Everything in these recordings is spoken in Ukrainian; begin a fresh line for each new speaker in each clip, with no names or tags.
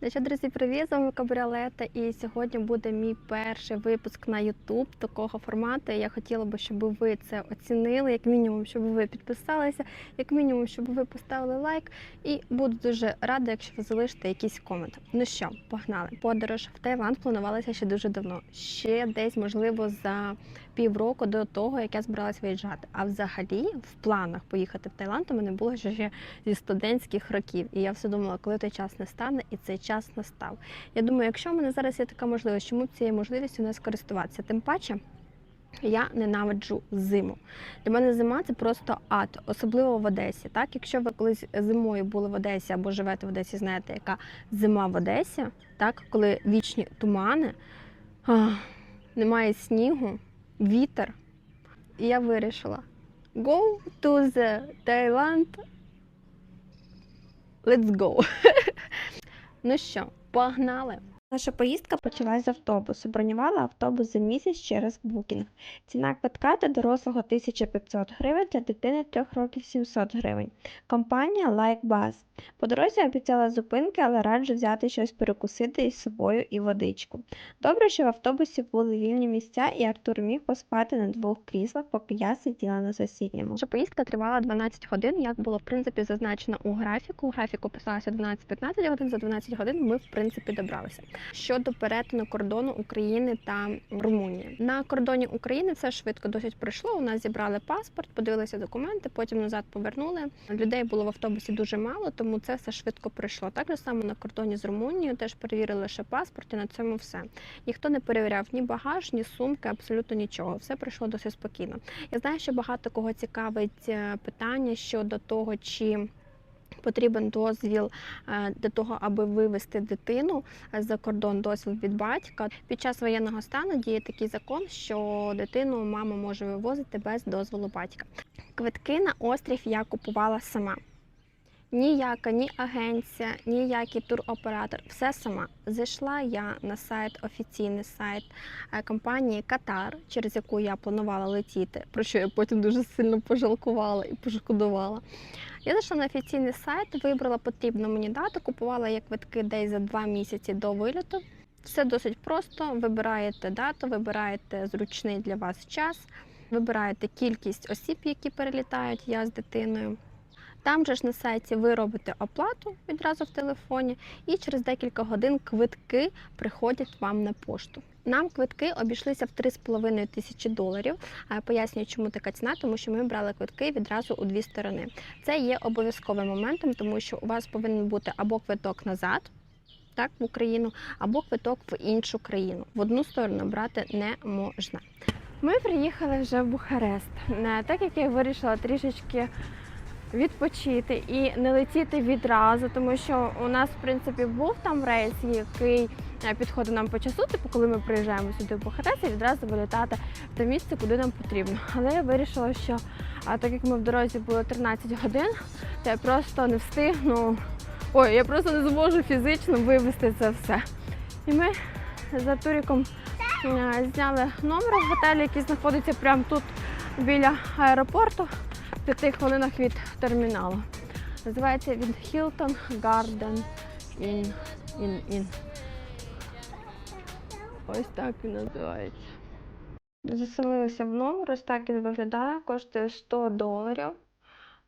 Ну що, друзі, привіт, з вами Кабріолета. І сьогодні буде мій перший випуск на YouTube такого формату. Я хотіла би, щоб ви це оцінили, як мінімум, щоб ви підписалися, як мінімум, щоб ви поставили лайк. І буду дуже рада, якщо ви залишите якийсь комент. Ну що, погнали. Подорож в Таїланд планувалася ще дуже давно. Ще десь, можливо, за півроку до того, як я збиралась виїжджати. А взагалі в планах поїхати в Таїланд у мене було ще зі студентських років. І я все думала, коли той час не стане, і цей час настав. Я думаю, якщо в мене зараз є така можливість, чому б цією можливістю не скористуватися? Тим паче. Я ненавиджу зиму. Для мене зима це просто ад, особливо в Одесі. Так, якщо ви колись зимою були в Одесі або живете в Одесі, знаєте, яка зима в Одесі, так, коли вічні тумани, ах, немає снігу, вітер. І я вирішила: go to the Thailand. Let's go. ну що, погнали! Наша поїздка почалась з автобусу. Бронювала автобус за місяць через букінг. Ціна квитка для дорослого 1500 гривень, для дитини 3 років 700 гривень. Компанія Like. По дорозі обіцяла зупинки, але раджу взяти щось перекусити із собою і водичку. Добре, що в автобусі були вільні місця, і Артур міг поспати на двох кріслах, поки я сиділа на сусідньому. Наша поїздка тривала 12 годин, як було в принципі зазначено у графіку. У графіку писалося 12-15 годин. За 12 годин ми в принципі добралися. Щодо перетину кордону України та Румунії на кордоні України все швидко досить пройшло. У нас зібрали паспорт, подивилися документи, потім назад повернули. Людей було в автобусі дуже мало, тому це все швидко пройшло. Так же само на кордоні з Румунією теж перевірили лише паспорт, і на цьому все. Ніхто не перевіряв ні багаж, ні сумки, абсолютно нічого. Все пройшло досить спокійно. Я знаю, що багато кого цікавить е, питання щодо того, чи Потрібен дозвіл е, для того, аби вивести дитину е, за кордон дозвіл від батька. Під час воєнного стану діє такий закон, що дитину мама може вивозити без дозволу батька. Квитки на острів я купувала сама. Ніяка ні агенція, ніякий туроператор, все сама. Зайшла я на сайт, офіційний сайт е, компанії Катар, через яку я планувала летіти, про що я потім дуже сильно пожалкувала і пошкодувала. Я зайшла на офіційний сайт, вибрала потрібну мені дату, купувала я квитки десь за два місяці до вильоту. Все досить просто. Вибираєте дату, вибираєте зручний для вас час, вибираєте кількість осіб, які перелітають я з дитиною. Там же ж на сайті ви робите оплату відразу в телефоні, і через декілька годин квитки приходять вам на пошту. Нам квитки обійшлися в 3,5 тисячі доларів. Пояснюю, чому така ціна, тому що ми брали квитки відразу у дві сторони. Це є обов'язковим моментом, тому що у вас повинен бути або квиток назад. Так, в Україну або квиток в іншу країну. В одну сторону брати не можна. Ми приїхали вже в Бухарест. Е, Так як я вирішила трішечки відпочити і не летіти відразу, тому що у нас, в принципі, був там рейс, який е, підходив нам по часу, типу, коли ми приїжджаємо сюди в відразу вилітати в те місце, куди нам потрібно. Але я вирішила, що а, так як ми в дорозі були 13 годин, то я просто не встигну. Ой, я просто не зможу фізично вивезти це все. І ми за Туріком е, зняли номер в готелі, який знаходиться прямо тут біля аеропорту в п'яти хвилинах від терміналу. Називається він Hilton Garden Inn. Inn, Inn. Ось так він називається. Заселилися в номер, ось так він виглядає, коштує 100 доларів.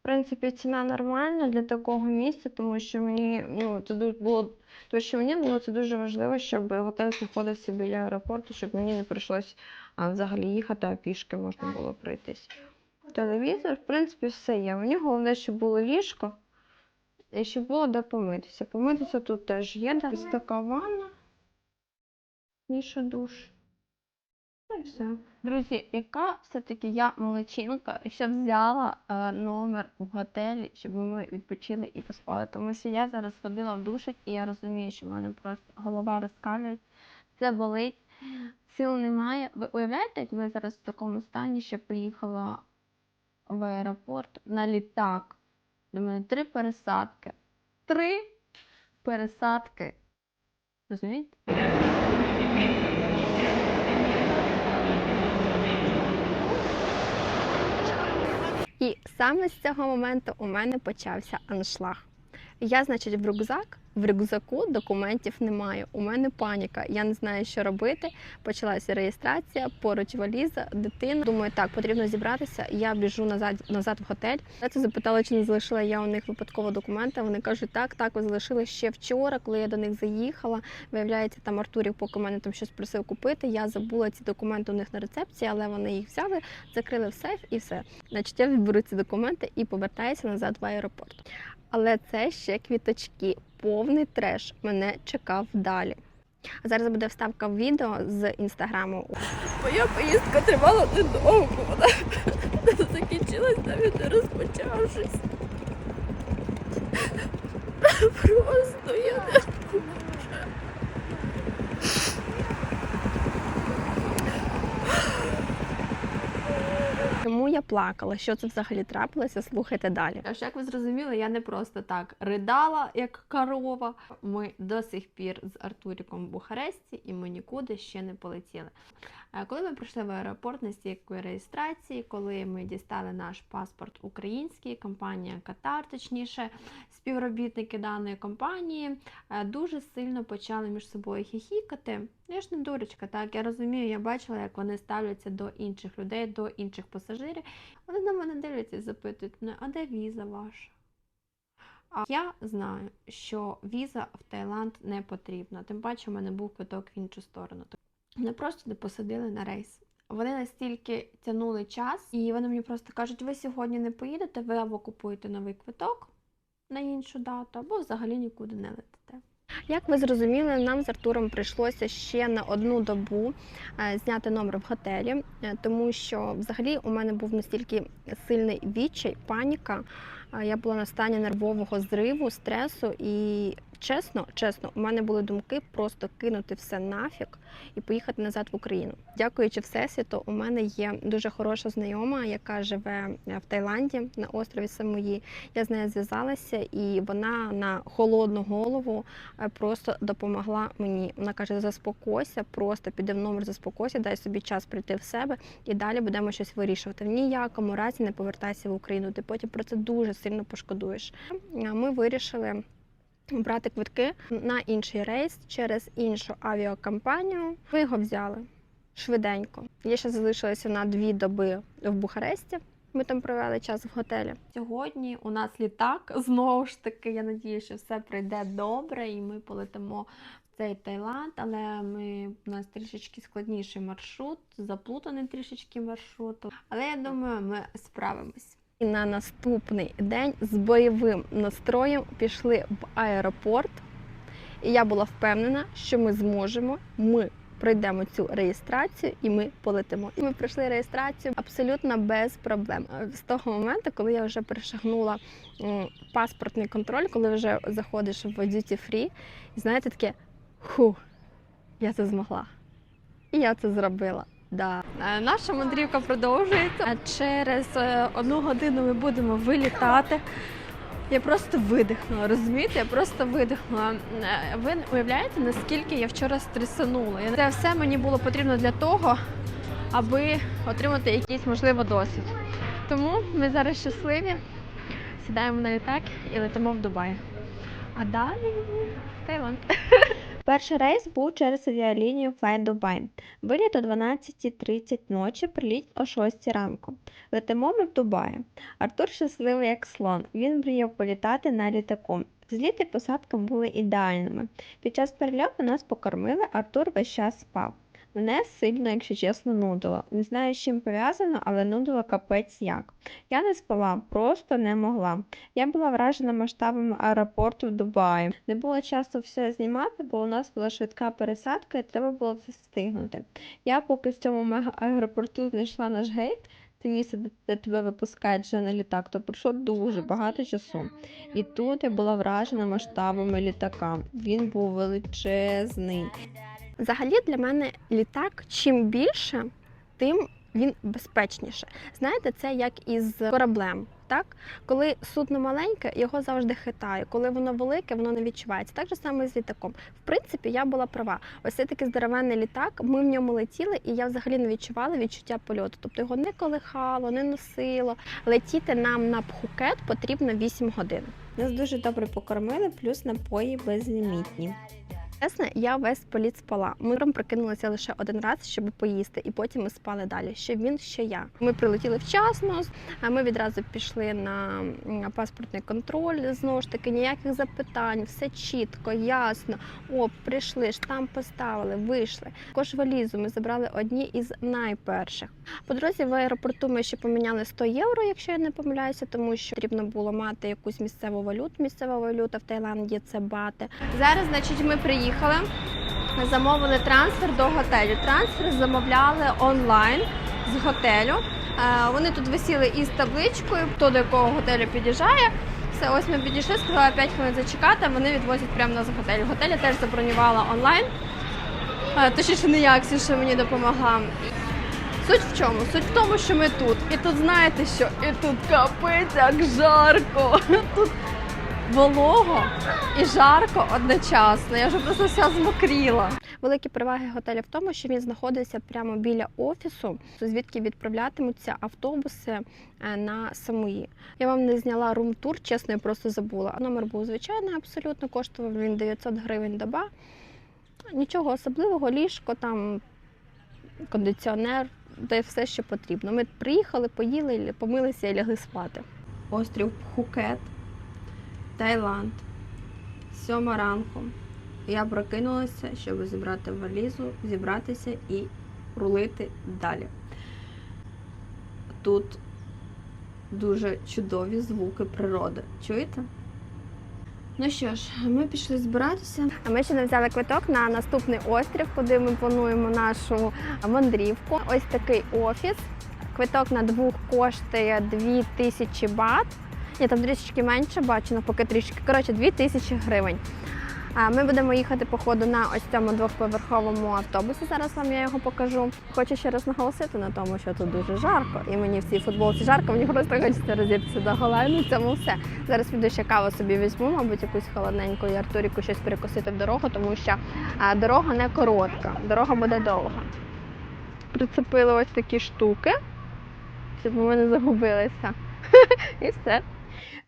В принципі, ціна нормальна для такого місця, тому що мені ну, це було, тому що мені було це дуже важливо, щоб готель знаходився біля аеропорту, щоб мені не прийшлось а, взагалі їхати, а пішки можна було пройтись. Телевізор, в принципі, все є. Мені головне, щоб було ліжко і щоб було де помитися. Помитися тут теж є, Ось така ванна, ніша душ. Ну і все. Друзі, яка все-таки я молодчинка, що взяла е, номер в готелі, щоб ми відпочили і поспали. Тому що я зараз ходила в душик і я розумію, що в мене просто голова розкалюється, це болить, сил немає. Ви уявляєте, як ви зараз в такому стані, що приїхала в аеропорт на літак. До мене три пересадки. Три пересадки. Розумієте? І саме з цього моменту у мене почався аншлаг. Я, значить, в рюкзак. В рюкзаку документів немає. У мене паніка. Я не знаю, що робити. Почалася реєстрація, поруч валіза, дитина. Думаю, так потрібно зібратися. Я біжу назад назад в готель. Я це запитала, чи не залишила я у них випадково документи. Вони кажуть, так, так, ви залишили ще вчора, коли я до них заїхала. Виявляється, там Артурів, поки мене там щось просив купити. Я забула ці документи у них на рецепції, але вони їх взяли, закрили в сейф і все. Значить, я відберу ці документи і повертаюся назад в аеропорт. Але це ще квіточки, повний треш мене чекав далі. А зараз буде вставка в відео з інстаграму.
Моя поїздка тривала недовго, вона закінчилась навіть не розпочавшись. Просто я не
Чому я плакала? Що це взагалі трапилося? Слухайте далі. Аж як ви зрозуміли, я не просто так ридала, як корова. Ми до сих пір з Артуріком в Бухаресті, і ми нікуди ще не полетіли. Коли ми прийшли в аеропорт на стійку реєстрації, коли ми дістали наш паспорт український, компанія Катар, точніше, співробітники даної компанії е, дуже сильно почали між собою хіхікати. Я ж не дурочка, так я розумію, я бачила, як вони ставляться до інших людей, до інших пасажирів. Вони на мене дивляться і запитують мене, а де віза ваша? А я знаю, що віза в Таїланд не потрібна. Тим паче, у мене був квиток в іншу сторону. Мене просто не посадили на рейс. Вони настільки тягнули час, і вони мені просто кажуть: ви сьогодні не поїдете, ви або купуєте новий квиток на іншу дату, або взагалі нікуди не летите. Як ви зрозуміли, нам з Артуром прийшлося ще на одну добу е, зняти номер в готелі, е, тому що взагалі у мене був настільки сильний відчай, паніка. Я була на стані нервового зриву, стресу, і чесно, чесно, у мене були думки просто кинути все нафіг і поїхати назад в Україну. Дякуючи Всесвіту, у мене є дуже хороша знайома, яка живе е, в Таїланді на острові Самої. Я з нею зв'язалася, і вона на холодну голову е, просто допомогла мені. Вона каже: заспокойся, просто піди в номер, заспокойся, дай собі час прийти в себе і далі будемо щось вирішувати. В ніякому разі не повертайся в Україну. Ти потім про це дуже сильно пошкодуєш. Е, Ми вирішили. Брати квитки на інший рейс через іншу авіакомпанію. Ви його взяли швиденько. Я ще залишилася на дві доби в Бухаресті. Ми там провели час в готелі. Сьогодні у нас літак. Знову ж таки, я надію, що все пройде добре, і ми полетимо в цей Таїланд. Але ми у нас трішечки складніший маршрут, заплутаний трішечки маршрут. Але я думаю, ми справимось. На наступний день з бойовим настроєм пішли в аеропорт. І я була впевнена, що ми зможемо. Ми пройдемо цю реєстрацію і ми полетимо. І ми пройшли реєстрацію абсолютно без проблем. З того моменту, коли я вже перешагнула паспортний контроль, коли вже заходиш в duty free, знаєте, таке ху, я це змогла. І я це зробила. Да. Е, Наша мандрівка продовжується. Е, Через е, одну годину ми будемо вилітати. Я просто видихнула, розумієте? Я просто видихнула. Ви уявляєте, наскільки я вчора стресанула? Це все мені було потрібно для того, аби отримати якийсь можливо досвід. Тому ми зараз щасливі, сідаємо на літак і летимо в Дубай. А далі Таїланд. Перший рейс був через авіалінію Fly Dubai. Виліт о 12.30 ночі, приліт о 6 ранку. Летимо ми в Дубаї. Артур щасливий як слон. Він мріяв політати на літаку. Зліт і посадка були ідеальними. Під час перельоту нас покормили, Артур весь час спав. Мене сильно, якщо чесно, нудило. Не знаю, з чим пов'язано, але нудило капець як. Я не спала, просто не могла. Я була вражена масштабами аеропорту в Дубаї. Не було часу все знімати, бо у нас була швидка пересадка і треба було все встигнути. Я поки в цьому мега аеропорту знайшла наш гейт, це місце, де тебе випускають вже на літак, то пройшло дуже багато часу. І тут я була вражена масштабами літака. Він був величезний. Взагалі для мене літак чим більше, тим він безпечніше. Знаєте, це як із кораблем. Так, коли судно маленьке, його завжди хитає. Коли воно велике, воно не відчувається. Так же саме з літаком. В принципі, я була права. Ось цей такий здоровенний літак. Ми в ньому летіли, і я взагалі не відчувала відчуття польоту. Тобто його не колихало, не носило. Летіти нам на Пхукет потрібно 8 годин. Нас дуже добре покормили, плюс напої безлімітні. Чесно, я весь політ спала. Ми там прокинулися лише один раз, щоб поїсти, і потім ми спали далі. Що він, що я. Ми прилетіли вчасно, а ми відразу пішли на паспортний контроль. Знову ж таки, ніяких запитань, все чітко, ясно. О, прийшли, штамп поставили, вийшли. Також валізу ми забрали одні із найперших. По дорозі в аеропорту ми ще поміняли 100 євро, якщо я не помиляюся, тому що потрібно було мати якусь місцеву валюту. Місцева валюта в Таїланді це бати. Зараз, значить, ми приїхали. Замовили трансфер до готелю. Трансфер замовляли онлайн з готелю. Е, Вони тут висіли із табличкою, хто до якого готелю під'їжджає. Все, ось ми підійшли, сказала 5 хвилин зачекати, вони відвозять прямо нас в готель. Готель я теж забронювала онлайн. Е, Точніше, не я, Ксюша мені допомогла. Суть в чому? Суть в тому, що ми тут. І тут знаєте що? І тут капець як жарко. Тут волого і жарко одночасно. Я вже просто вся змокріла. Великі переваги готеля в тому, що він знаходиться прямо біля офісу, звідки відправлятимуться автобуси е, на Самуї. Я вам не зняла рум-тур, чесно, я просто забула. Номер був звичайний, абсолютно коштував він 900 гривень доба. Нічого особливого, ліжко, там кондиціонер, де все, що потрібно. Ми приїхали, поїли, помилися і лягли спати. Острів Пхукет, Таїланд, сьома ранку. Я прокинулася, щоб зібрати валізу, зібратися і рулити далі. Тут дуже чудові звуки природи. Чуєте? Ну що ж, ми пішли збиратися. А ми ще не взяли квиток на наступний острів, куди ми плануємо нашу мандрівку. Ось такий офіс. Квиток на двох коштує 2000 бат. Ні, там трішечки менше бачу, поки трішки. Коротше, 2000 гривень. Ми будемо їхати по ходу на ось цьому двохповерховому автобусі. Зараз вам я його покажу. Хочу ще раз наголосити на тому, що тут дуже жарко, і мені в цій футболці жарко. Мені просто хочеться розібратися до гола. Ну цьому все. Зараз піду ще каву собі візьму, мабуть, якусь холодненьку і Артуріку щось перекусити в дорогу, тому що дорога не коротка, дорога буде довга. Прицепили ось такі штуки, щоб ми не загубилися. І все.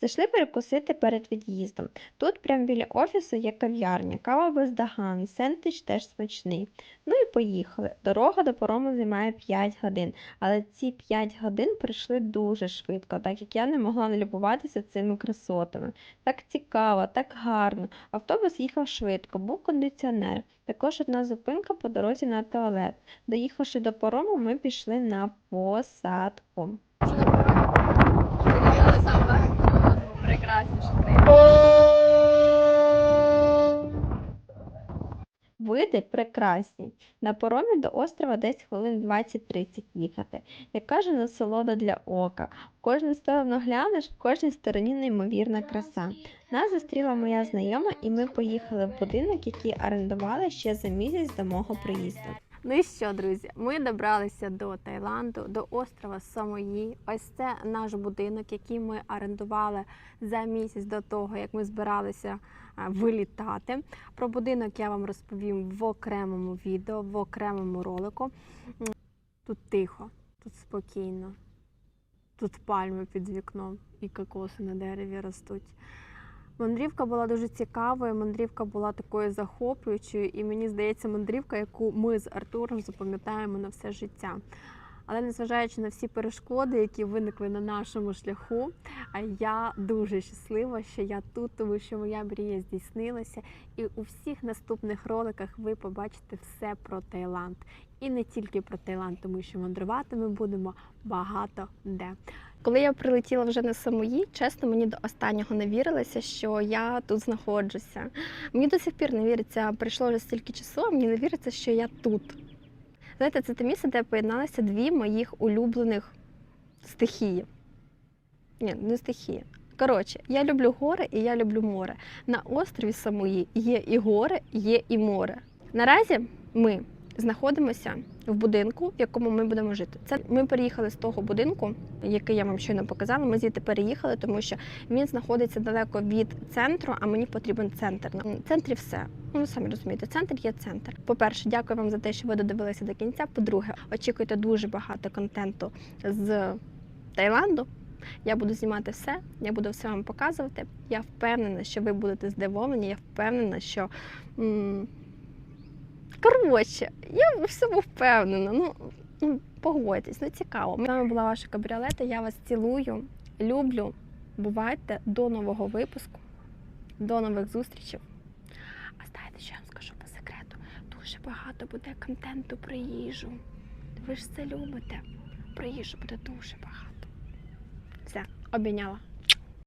Зайшли перекусити перед від'їздом. Тут прямо біля офісу є кав'ярня, кава бездоганна, сендвіч теж смачний. Ну і поїхали. Дорога до парому займає 5 годин, але ці 5 годин прийшли дуже швидко, так як я не могла не любуватися цими красотами. Так цікаво, так гарно. Автобус їхав швидко, був кондиціонер. Також одна зупинка по дорозі на туалет. Доїхавши до парому, ми пішли на посадку. Види прекрасні. На поромі до острова десь хвилин 20-30 їхати. Як каже, насолода для ока. В кожну сторону глянеш, в кожній стороні неймовірна краса. Нас зустріла моя знайома, і ми поїхали в будинок, який орендували ще за місяць до мого приїзду. Ну і що, друзі? Ми добралися до Таїланду, до острова Самої. Ось це наш будинок, який ми орендували за місяць до того, як ми збиралися вилітати. Про будинок я вам розповім в окремому відео, в окремому ролику. Тут тихо, тут спокійно, тут пальми під вікном і кокоси на дереві ростуть. Мандрівка була дуже цікавою, мандрівка була такою захоплюючою, і мені здається, мандрівка, яку ми з Артуром запам'ятаємо на все життя. Але незважаючи на всі перешкоди, які виникли на нашому шляху, я дуже щаслива, що я тут, тому що моя мрія здійснилася. І у всіх наступних роликах ви побачите все про Таїланд. І не тільки про Таїланд, тому що мандрувати ми будемо багато де. Коли я прилетіла вже на самої, чесно, мені до останнього не вірилося, що я тут знаходжуся. Мені до сих пір не віриться, пройшло вже стільки часу, а мені не віриться, що я тут. Знаєте, це те місце, де поєдналися дві моїх улюблених стихії. Ні, не стихії. Коротше, я люблю гори і я люблю море. На острові Самої є і гори, є і море. Наразі ми знаходимося в будинку, в якому ми будемо жити. Це ми переїхали з того будинку, який я вам щойно показала. Ми звідти переїхали, тому що він знаходиться далеко від центру, а мені потрібен центр. В центрі все. Ну, самі розумієте, центр є центр. По-перше, дякую вам за те, що ви додивилися до кінця. По-друге, очікуйте дуже багато контенту з Таїланду. Я буду знімати все, я буду все вам показувати. Я впевнена, що ви будете здивовані. Я впевнена, що. Коротше, я в всьому впевнена. Ну, ну погодьтесь, ну цікаво. З вами була ваша кабріолета. Я вас цілую, люблю. Бувайте до нового випуску, до нових зустрічей. А знаєте, що я вам скажу по секрету? Дуже багато буде контенту про їжу. Ви ж це любите. Про їжу буде дуже багато. Все, обійняла.